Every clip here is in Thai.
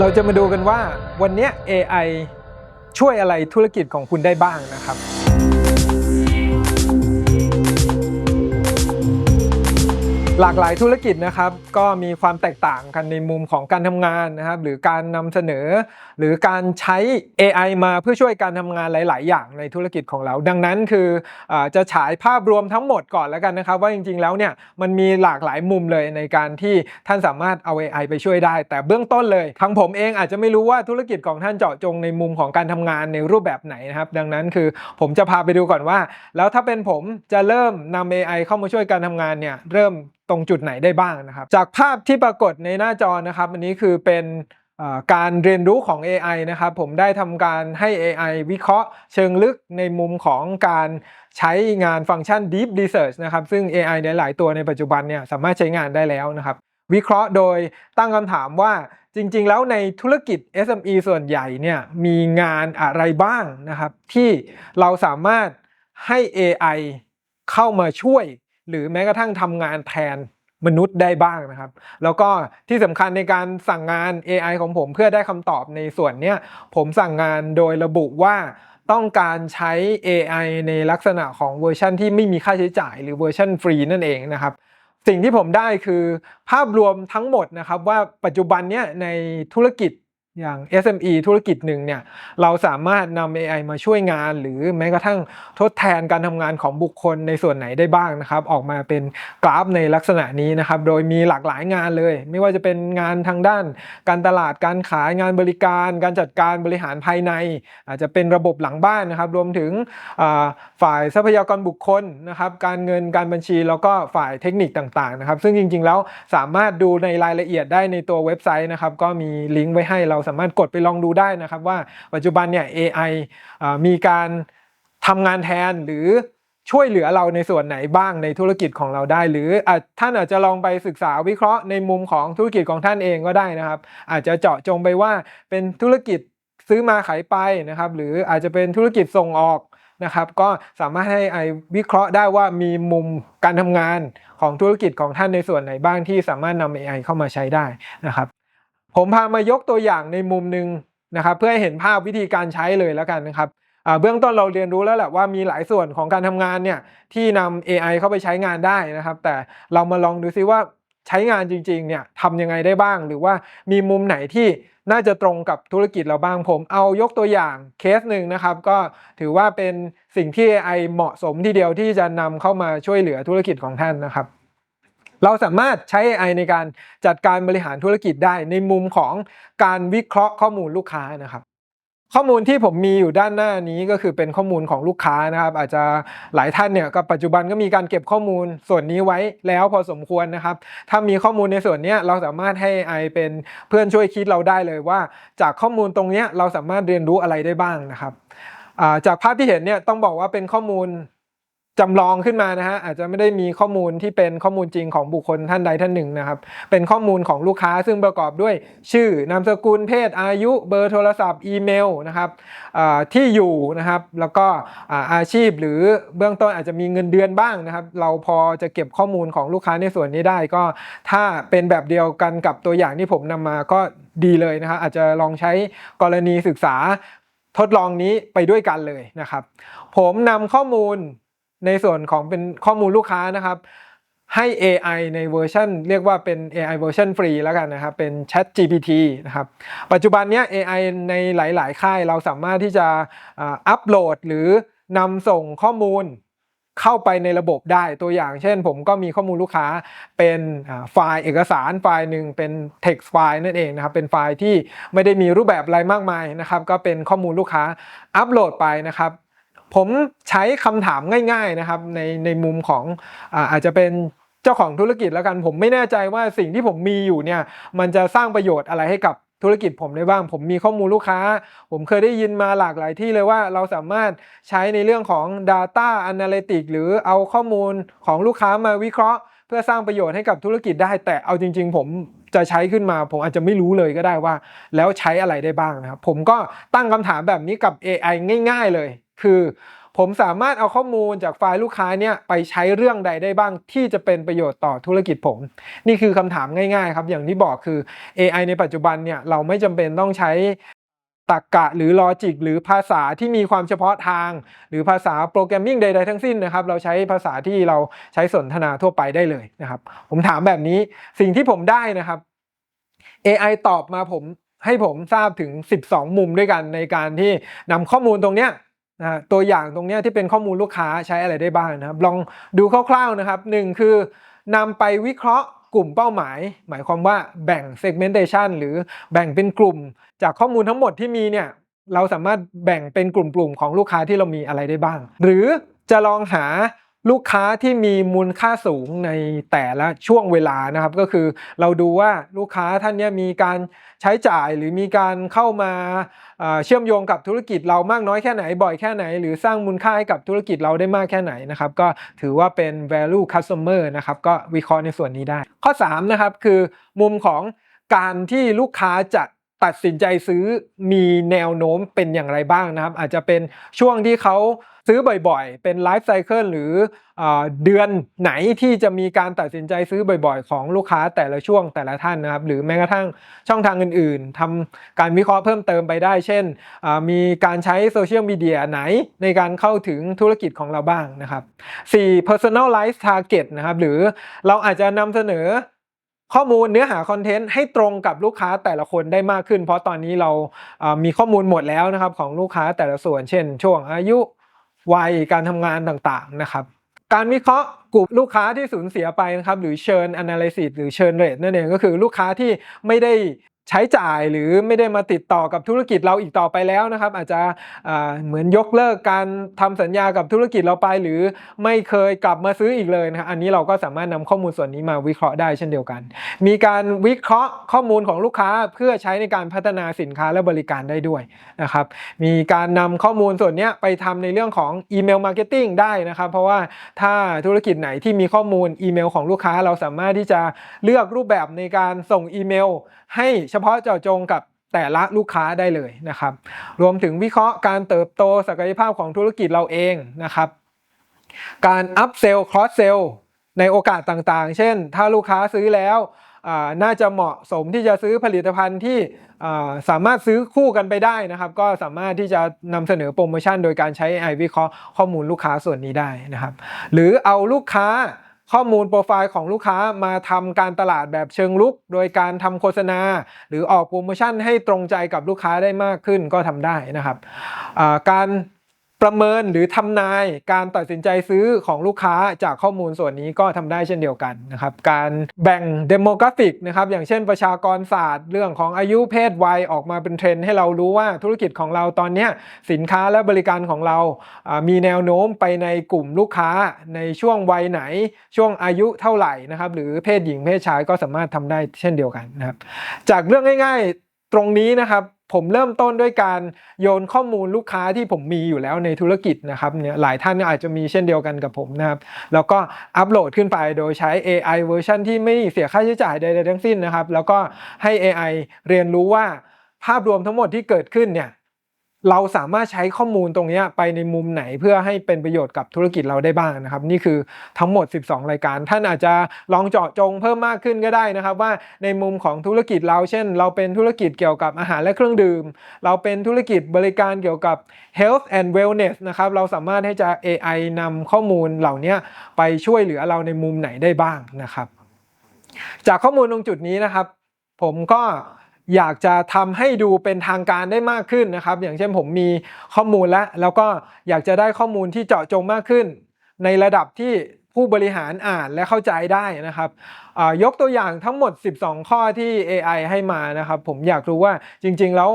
เราจะมาดูกันว่าวันนี้ AI ช่วยอะไรธุรกิจของคุณได้บ้างนะครับ หลากหลายธุรกิจนะครับ ก็มีความแตกต่างกันในมุมของการทำงานนะครับ หรือการนำเสนอ หรือการใช้ AI มาเพื่อช่วยการทำงานหลาย ๆ อย่างในธุรกิจของเรา ดังนั้นคืออจะฉายภาพรวมทั้งหมดก่อนแล้วกันนะครับ ว่าจริง ๆ แล้วเนี่ยมันมีหลากหลายมุมเลยในการที่ท่านสามารถเอา AI ไปช่วยได้ แต่เบื้องต้นเลยทั้งผมเองอาจจะไม่รู้ว่าธุรกิจของท่านเจาะจงในมุมของการทำงานในรูปแบบไหนนะครับ ดังนั้นคือผมจะพาไปดูก่อนว่า แล้วถ้าเป็นผมจะเริ่มนำ AI เข้ามาช่วยการทำงานเนี่ยเริ่มตรงจุดไหนได้บ้างนะครับ จากภาพที่ปรากฏในหน้าจอนะครับ อันนี้คือเป็นการเรียนรู้ของ AI นะครับ ผมได้ทำการให้ AI วิเคราะห์เชิงลึกในมุมของการใช้งานฟังก์ชัน Deep Research นะครับ ซึ่ง AI ในหลายตัวในปัจจุบันเนี่ยสามารถใช้งานได้แล้วนะครับ วิเคราะห์โดยตั้งคำถามว่าจริง ๆ แล้วในธุรกิจ SME ส่วนใหญ่เนี่ยมีงานอะไรบ้างนะครับ ที่เราสามารถให้ AI เข้ามาช่วย หรือแม้กระทั่งทำงานแทนมนุษย์ได้บ้างนะครับ แล้วก็ที่สำคัญในการสั่งงาน AI ของผมเพื่อได้คำตอบในส่วนเนี้ยผมสั่งงานโดยระบุว่าต้องการใช้ AI ในลักษณะของเวอร์ชันที่ไม่มีค่าใช้จ่าย หรือเวอร์ชันฟรีนั่นเองนะครับสิ่งที่ผมได้คือภาพรวมทั้งหมดนะครับว่าปัจจุบันเนี้ยในธุรกิจ อย่าง SME ธุรกิจหนึ่งเนี่ยเราสามารถนำ AI มาช่วยงาน หรือแม้กระทั่งทดแทนการทำงานของบุคคลในส่วนไหนได้บ้างนะครับ ออกมาเป็นกราฟในลักษณะนี้นะครับ โดยมีหลากหลายงานเลย ไม่ว่าจะเป็นงานทางด้าน การตลาดการขายงานบริการ การจัดการบริหารภายใน อาจจะเป็นระบบหลังบ้านนะครับ รวมถึงฝ่ายทรัพยากรบุคคลนะครับ การเงินการบัญชีแล้วก็ฝ่ายเทคนิคต่างๆนะครับ ซึ่งจริงๆแล้วสามารถดูในรายละเอียดได้ในตัวเว็บไซต์นะครับก็มีลิงก์ไว้ให้เราสามารถกดไปลองดูได้นะครับว่าปัจจุบันเนี่ย AI อ่ามีการทำงานแทนหรือช่วยเหลือเราในส่วนไหนบ้างในธุรกิจของเราได้ หรืออท่านอาจจะลองไปศึกษาวิเคราะห์ในมุมของธุรกิจของท่านเองก็ได้นะครับ อาจจะเจาะจงไปว่าเป็นธุรกิจซื้อมาขายไปนะครับ หรืออาจจะเป็นธุรกิจส่งออกนะครับ ก็สามารถให้ไอวิเคราะห์ได้ว่ามีมุมการทำงานของธุรกิจของท่านในส่วนไหนบ้างที่สามารถนำ AI เข้ามาใช้ได้นะครับ ผมพามายกตัวอย่างในมุมหนึ่งนะครับ เพื่อให้เห็นภาพวิธีการใช้เลยแล้วกันนะครับเบื้องต้นเราเรียนรู้แล้วแหละว่ามีหลายส่วนของการทำงานเนี่ยที่นำ AI เข้าไปใช้งานได้นะครับ แต่เรามาลองดูซิว่าใช้งานจริงๆเนี่ยทำยังไงได้บ้าง หรือว่ามีมุมไหนที่น่าจะตรงกับธุรกิจเราบ้างผม เอายกตัวอย่างเคสหนึ่งนะครับ ก็ถือว่าเป็นสิ่งที่ AI เหมาะสมทีเดียวที่จะนำเข้ามาช่วยเหลือธุรกิจของท่านนะครับ เราสามารถใช้ AI ในการจัดการบริหารธุรกิจได้ในมุมของการวิเคราะห์ข้อมูลลูกค้านะครับข้อมูลที่ผมมีอยู่ด้านหน้านี้ก็คือเป็นข้อมูลของลูกค้านะครับ อาจจะหลายท่านเนี่ยก็ปัจจุบันก็มีการเก็บข้อมูลส่วนนี้ไว้แล้วพอสมควรนะครับ ถ้ามีข้อมูลในส่วนนี้เราสามารถให้ AI เป็นเพื่อนช่วยคิดเราได้เลยว่า จากข้อมูลตรงนี้เราสามารถเรียนรู้อะไรได้บ้างนะครับจากภาพที่เห็นเนี่ยต้องบอกว่าเป็นข้อมูล จำลองขึ้นมานะฮะอาจจะไม่ได้มีข้อมูลที่เป็นข้อมูลจริงของบุคคลท่านใดท่านหนึ่งนะครับ เป็นข้อมูลของลูกค้าซึ่งประกอบด้วย ชื่อนามสกุลเพศอายุเบอร์โทรศัพท์อีเมลนะครับที่อยู่นะครับ แล้วก็อาอาชีพหรือเบื้องต้นอาจจะมีเงินเดือนบ้างนะครับ เราพอจะเก็บข้อมูลของลูกค้าในส่วนนี้ได้ก็ ถ้าเป็นแบบเดียวกันกับตัวอย่างที่ผมนำมาก็ดีเลยนะครับอาจจะลองใช้กรณีศึกษาทดลองนี้ไปด้วยกันเลยนะครับ ผมนำข้อมูล ในส่วนของเป็นข้อมูลลูกค้านะครับ ให้ AI ในเวอร์ชันเรียกว่าเป็น AI เวอร์ชันฟรีแล้วกันนะครับ เป็น Chat GPT นะครับ ปัจจุบันนี้ AI ในหลาย ๆ ค่ายเราสามารถที่จะอัปโหลดหรือนำส่งข้อมูลเข้าไปในระบบได้ตัวอย่างเช่น ผมก็มีข้อมูลลูกค้าเป็นไฟล์เอกสารไฟล์หนึ่งเป็น text ไฟล์นั่นเองนะครับเป็นไฟล์ที่ไม่ได้มีรูปแบบอะไรมากมายนะครับ ก็เป็นข้อมูลลูกค้าอัปโหลดไปนะครับ ผมใช้คำถามง่าย ๆนะครับ ในในมุมของอาอาจจะเป็นเจ้าของธุรกิจแล้วกัน ผมไม่แน่ใจว่าสิ่งที่ผมมีอยู่เนี่ยมันจะสร้างประโยชน์อะไรให้กับธุรกิจผมได้บ้าง ผมมีข้อมูลลูกค้า ผมเคยได้ยินมาหลากหลายที่เลยว่าเราสามารถใช้ในเรื่องของ Data Analytics หรือเอาข้อมูลของลูกค้ามาวิเคราะห์ เพื่อสร้างประโยชน์ให้กับธุรกิจได้ แต่เอาจริง ๆ ผมจะใช้ขึ้นมา ผมอาจจะไม่รู้เลยก็ได้ว่า แล้วใช้อะไรได้บ้างนะครับ ผมก็ตั้งคำถามแบบนี้กับ AI ง่าย ๆ เลย คือผมสามารถเอาข้อมูลจากไฟล์ลูกค้าเนี่ยไปใช้เรื่องใดได้บ้างที่จะเป็นประโยชน์ต่อธุรกิจผม นี่คือคำถามง่ายๆครับ อย่างที่บอกคือ AI ในปัจจุบันเนี่ยเราไม่จำเป็นต้องใช้ตรรกะหรือลอจิกหรือภาษาที่มีความเฉพาะทาง หรือภาษาโปรแกรมมิ่งใดๆทั้งสิ้นนะครับ เราใช้ภาษาที่เราใช้สนทนาทั่วไปได้เลยนะครับ ผมถามแบบนี้สิ่งที่ผมได้นะครับ AI ตอบมาผมให้ผมทราบถึง 12 มุมด้วยกันในการที่นำข้อมูลตรงเนี้ย นะฮะตัวอย่างตรงนี้ที่เป็นข้อมูลลูกค้าใช้อะไรได้บ้างนะครับ ลองดูคร่าวๆนะครับหนึ่งคือนำไปวิเคราะห์กลุ่มเป้าหมาย หมายความว่าแบ่ง segmentation หรือแบ่งเป็นกลุ่ม จากข้อมูลทั้งหมดที่มีเนี่ยเราสามารถแบ่งเป็นกลุ่มๆของลูกค้าที่เรามีอะไรได้บ้าง หรือจะลองหา ลูกค้าที่มีมูลค่าสูงในแต่ละช่วงเวลานะครับก็คือเราดูว่าลูกค้าท่านนี้มีการใช้จ่ายหรือมีการเข้ามาเอ่อเชื่อมโยงกับธุรกิจเรามากน้อยแค่ไหนบ่อยแค่ไหน หรือสร้างมูลค่าให้กับธุรกิจเราได้มากแค่ไหนนะครับก็ถือว่าเป็น value customer นะครับก็วิเคราะห์ในส่วนนี้ได้ ข้อ3นะครับคือมุมของการที่ลูกค้าจะ ตัดสินใจซื้อมีแนวโน้มเป็นอย่างไรบ้างนะครับ อาจจะเป็นช่วงที่เขาซื้อบ่อยๆ เป็นไลฟ์ไซเคิลหรือเอเดือนไหนที่จะมีการตัดสินใจซื้อบ่อยๆ ของลูกค้าแต่ละช่วงแต่ละท่านนะครับ หรือแม้กระทั่งช่องทางอื่นๆทำการวิเคราะห์เพิ่มเติมไปได้ เช่น มีการใช้โซเชียลมีเดียไหนในการเข้าถึงธุรกิจของเราบ้างนะครับ 4 personalize target นะครับ หรือเราอาจจะนำเสนอ ข้อมูลเนื้อหาคอนเทนต์ให้ตรงกับลูกค้าแต่ละคนได้มากขึ้น เพราะตอนนี้เรามีข้อมูลหมดแล้วนะครับของลูกค้าแต่ละส่วน เช่น ช่วงอายุวัยการทำงานต่างๆนะครับการวิเคราะห์กลุ่มลูกค้าที่สูญเสียไปนะครับหรือเชิญ analysis หรือเชิญ rate นั่นเองก็คือลูกค้าที่ไม่ได้ ใช้จ่ายหรือไม่ได้มาติดต่อกับธุรกิจเราอีกต่อไปแล้วนะครับ อาจจะเหมือนยกเลิกการทำสัญญากับธุรกิจเราไป หรือไม่เคยกลับมาซื้ออีกเลยนะครับอันนี้เราก็สามารถนำข้อมูลส่วนนี้มาวิเคราะห์ได้เช่นเดียวกัน มีการวิเคราะห์ข้อมูลของลูกค้าเพื่อใช้ในการพัฒนาสินค้าและบริการได้ด้วยนะครับมีการนำข้อมูลส่วนนี้ไปทำในเรื่องของอีเมลมาร์เก็ตติ้งได้นะครับ เพราะว่าถ้าธุรกิจไหนที่มีข้อมูลอีเมลของลูกค้าเราสามารถที่จะเลือกรูปแบบในการส่งอีเมล ให้เฉพาะเจาะจงกับแต่ละลูกค้าได้เลยนะครับ รวมถึงวิเคราะห์การเติบโตศักยภาพของธุรกิจเราเองนะครับ การอัพเซลล์ครอสเซลล์ในโอกาสต่างๆ เช่น ถ้าลูกค้าซื้อแล้วน่าจะเหมาะสมที่จะซื้อผลิตภัณฑ์ที่สามารถซื้อคู่กันไปได้นะครับ ก็สามารถที่จะนำเสนอโปรโมชั่นโดยการใช้ AI วิเคราะห์ข้อมูลลูกค้าส่วนนี้ได้นะครับ หรือเอาลูกค้า ข้อมูลโปรไฟล์ของลูกค้ามาทำการตลาดแบบเชิงลุก โดยการทำโฆษณา หรือออกโปรโมชั่นให้ตรงใจกับลูกค้าได้มากขึ้นก็ทำได้นะครับการ ประเมินหรือทำนายการตัดสินใจซื้อของลูกค้าจากข้อมูลส่วนนี้ก็ทำได้เช่นเดียวกันนะครับการแบ่งเดโมกราฟิกนะครับอย่างเช่นประชากรศาสตร์ เรื่องของอายุเพศวัยออกมาเป็นเทรนด์ให้เรารู้ว่าธุรกิจของเราตอนนี้สินค้าและบริการของเราอ่ามีแนวโน้มไปในกลุ่มลูกค้าในช่วงวัยไหน ช่วงอายุเท่าไหร่นะครับหรือเพศหญิงเพศชายก็สามารถทำได้เช่นเดียวกันนะครับจากเรื่องง่าย ๆ ตรงนี้นะครับผมเริ่มต้นด้วยการโยนข้อมูลลูกค้าที่ผมมีอยู่แล้วในธุรกิจนะครับเนี่ยหลายท่านอาจจะมีเช่นเดียวกันกับผมนะครับ แล้วก็อัปโหลดขึ้นไปโดยใช้ AI เวอร์ชันที่ไม่เสียค่าใช้จ่ายใดๆทั้งสิ้นนะครับ แล้วก็ให้ AI เรียนรู้ว่าภาพรวมทั้งหมดที่เกิดขึ้นเนี่ย เราสามารถใช้ข้อมูลตรงนี้ไปในมุมไหนเพื่อให้เป็นประโยชน์กับธุรกิจเราได้บ้างนะครับ นี่คือทั้งหมด 12 รายการ ท่านอาจจะลองเจาะจงเพิ่มมากขึ้นก็ได้นะครับ ว่าในมุมของธุรกิจเราเช่น เราเป็นธุรกิจเกี่ยวกับอาหารและเครื่องดื่ม เราเป็นธุรกิจบริการเกี่ยวกับ health and wellness นะครับเราสามารถให้จะ AI นำข้อมูลเหล่านี้ไปช่วยเหลือเราในมุมไหนได้บ้างนะครับ จากข้อมูลตรงจุดนี้นะครับ ผมก็ อยากจะทำให้ดูเป็นทางการได้มากขึ้นนะครับ อย่างเช่นผมมีข้อมูลแล้ว แล้วก็อยากจะได้ข้อมูลที่เจาะจงมากขึ้น ในระดับที่ผู้บริหารอ่านและเข้าใจได้นะครับ ยกตัวอย่างทั้งหมด 12 ข้อที่ AI ให้มานะครับ ผมอยากรู้ว่าจริง ๆ แล้ว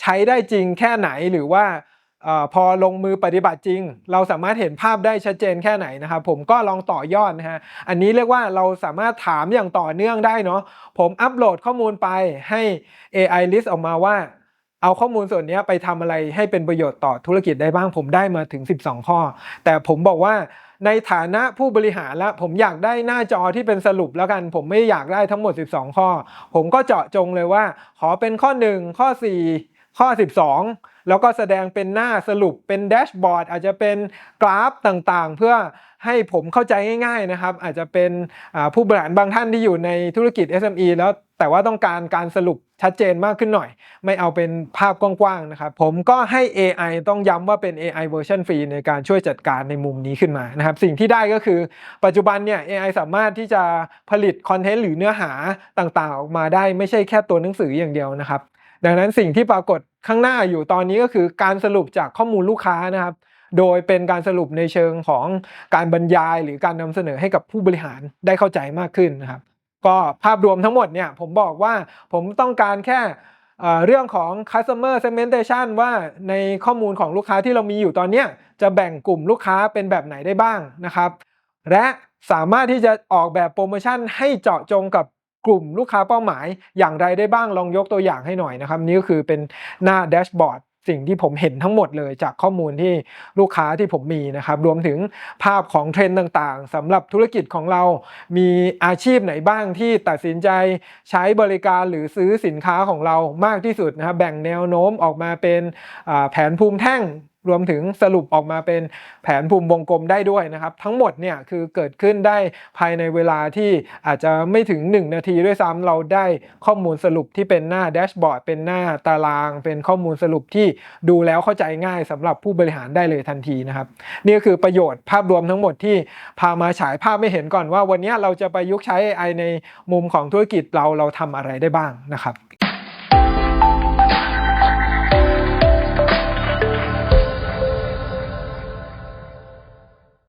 ใช้ได้จริงแค่ไหนหรือว่า อพอลงมือปฏิบัติจริง เราสามารถเห็นภาพได้ชัดเจนแค่ไหนนะครับผมก็ลองต่อยอดนะฮะอันนี้เรียกว่าเราสามารถถามอย่างต่อเนื่องได้เนาะผมอัปโหลดข้อมูลไปให้ AI list ออกมาว่า เอาข้อมูลส่วนนี้ไปทำอะไรให้เป็นประโยชน์ต่อธุรกิจได้บ้าง ผมได้มาถึง 12 ข้อ แต่ผมบอกว่าในฐานะผู้บริหารแล้วผมอยากได้หน้าจอที่เป็นสรุปแล้วกัน ผมไม่อยากได้ทั้งหมด 12 ข้อ ผมก็เจาะจงเลยว่า ขอเป็นข้อ 1 ข้อ 4 ข้อ 12 แล้วก็แสดงเป็นหน้าสรุปเป็นแดชบอร์ดอาจจะเป็นกราฟต่างๆ เพื่อให้ผมเข้าใจง่ายๆนะครับ อาจจะเป็นผู้บริหารบางท่านที่อยู่ในธุรกิจ SME แล้วแต่ว่าต้องการการสรุปชัดเจนมากขึ้นหน่อย ไม่เอาเป็นภาพกว้างๆนะครับ ผมก็ให้ AI ต้องย้ำว่าเป็น AI เวอร์ชันฟรีในการช่วยจัดการในมุมนี้ขึ้นมานะครับ สิ่งที่ได้ก็คือ ปัจจุบันเนี่ย AI สามารถที่จะผลิตคอนเทนต์หรือเนื้อหาต่างๆ ออกมาได้ไม่ใช่แค่ตัวหนังสืออย่างเดียวนะครับ ดังนั้นสิ่งที่ปรากฏข้างหน้าอยู่ตอนนี้ก็คือการสรุปจากข้อมูลลูกค้านะครับ โดยเป็นการสรุปในเชิงของการบรรยายหรือการนำเสนอให้กับผู้บริหารได้เข้าใจมากขึ้นนะครับ ก็ภาพรวมทั้งหมดเนี่ยผมบอกว่าผมต้องการแค่เรื่องของ customer segmentation ว่าในข้อมูลของลูกค้าที่เรามีอยู่ตอนนี้จะแบ่งกลุ่มลูกค้าเป็นแบบไหนได้บ้างนะครับ และสามารถที่จะออกแบบโปรโมชั่นให้เจาะจงกับ กลุ่มลูกค้าเป้าหมายอย่างไรได้บ้างลองยกตัวอย่างให้หน่อยนะครับ นี่ก็คือเป็นหน้าแดชบอร์ดสิ่งที่ผมเห็นทั้งหมดเลยจากข้อมูลที่ลูกค้าที่ผมมีนะครับ รวมถึงภาพของเทรนด์ต่างๆสำหรับธุรกิจของเรา มีอาชีพไหนบ้างที่ตัดสินใจใช้บริการหรือซื้อสินค้าของเรามากที่สุดนะครับ แบ่งแนวโน้มออกมาเป็นแผนภูมิแท่ง รวมถึงสรุปออกมาเป็นแผนภูมิวงกลมได้ด้วยนะครับ ทั้งหมดเนี่ยคือเกิดขึ้นได้ภายในเวลาที่อาจจะไม่ถึง 1 นาทีด้วยซ้ำเราได้ข้อมูลสรุปที่เป็นหน้าแดชบอร์ดเป็นหน้าตาราง เป็นข้อมูลสรุปที่ดูแล้วเข้าใจง่ายสำหรับผู้บริหารได้เลยทันทีนะครับ นี่ก็คือประโยชน์ภาพรวมทั้งหมดที่พามาฉายภาพไม่เห็นก่อนว่า วันนี้เราจะประยุกต์ใช้ AI ในมุมของธุรกิจเราเราทำอะไรได้บ้างนะครับ